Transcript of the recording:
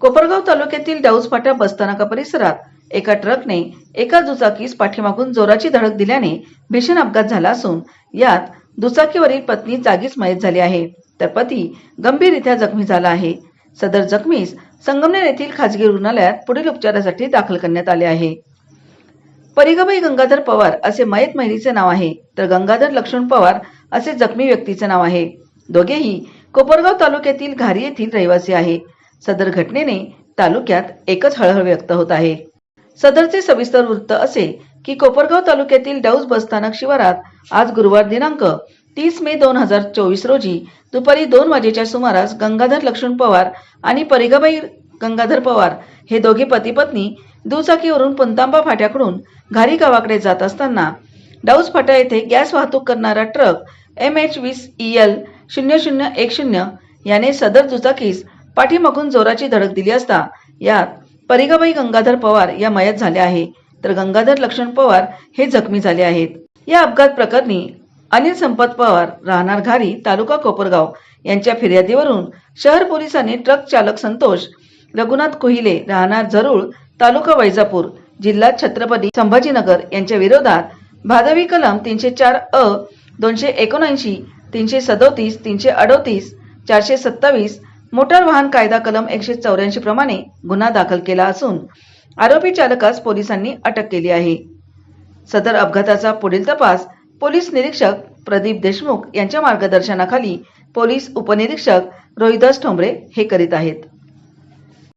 कोपरगाव तालुक्यातील डाऊस फाटा बसस्थानका परिसरात एका ट्रकने एका दुचाकीस पाठीमागून जोराची धडक दिल्याने भीषण अपघात झाला असून यात दुचाकीवरील पत्नी जागीच मयत झाली आहे. तर पती गंभीररित्या जखमी झाला आहे. सदर जखमीस संगमनेर येथील खाजगी रुग्णालयात पुढील उपचारासाठी दाखल करण्यात आले आहे. परिगाबाई गंगाधर पवार असे मयत महिलेचे नाव आहे. तर गंगाधर लक्ष्मण पवार असे जखमी व्यक्तीचे नाव आहे. दोघेही कोपरगाव तालुक्यातील घारी येथील रहिवासी आहे. सदर घटनेने तालुक्यात एकच हळहळ व्यक्त होत आहे. सदरचे सविस्तर वृत्त असे की कोपरगाव तालुक्यातील डाऊस बसस्थानक शिवारात आज गुरुवार दिनांक तीस मे दोन हजार चोवीस रोजी दुपारी दोन वाजेच्या सुमारास गंगाधर लक्ष्मण पवार आणि परिगाबाई गंगाधर पवार हे दोघे पती पत्नी दुचाकीवरून पुंतांबा फाट्याकडून घारी गावाकडे जात असताना डाऊस फाटा येथे गॅस वाहतूक करणारा ट्रक एम एच वीस ई एल शून्य शून्य एक शून्य याने सदर दुचाकीस पाठीमागून जोराची धडक दिली असता यात परिगाबाई गंगाधर पवार या मयत झाल्या आहे तर गंगाधर लक्ष्मण पवार हे जखमी झाले आहेत. या अपघात प्रकरणी अनिल संपत पवार राहणार घारी तालुका कोपरगाव यांच्या फिर्यादीवरून शहर पोलिसांनी ट्रक चालक संतोष रघुनाथ कोहिले राहणार जरूळ तालुका वैजापूर जिल्हा छत्रपती संभाजीनगर यांच्या विरोधात भादवी कलम तीनशे चार अ दोनशे एकोणऐंशी तीनशे सदोतीस तीनशे अडोतीस चारशे सत्तावीस मोटार वाहन कायदा कलम एकशे चौऱ्याऐंशी प्रमाणे गुन्हा दाखल केला असून आरोपी चालकास पोलिसांनी अटक केली आहे. सदर अपघाताचा पुढील तपास पोलीस निरीक्षक प्रदीप देशमुख यांच्या मार्गदर्शनाखाली पोलीस उपनिरीक्षक रोहिदास ठोंबरे हे करीत आहेत.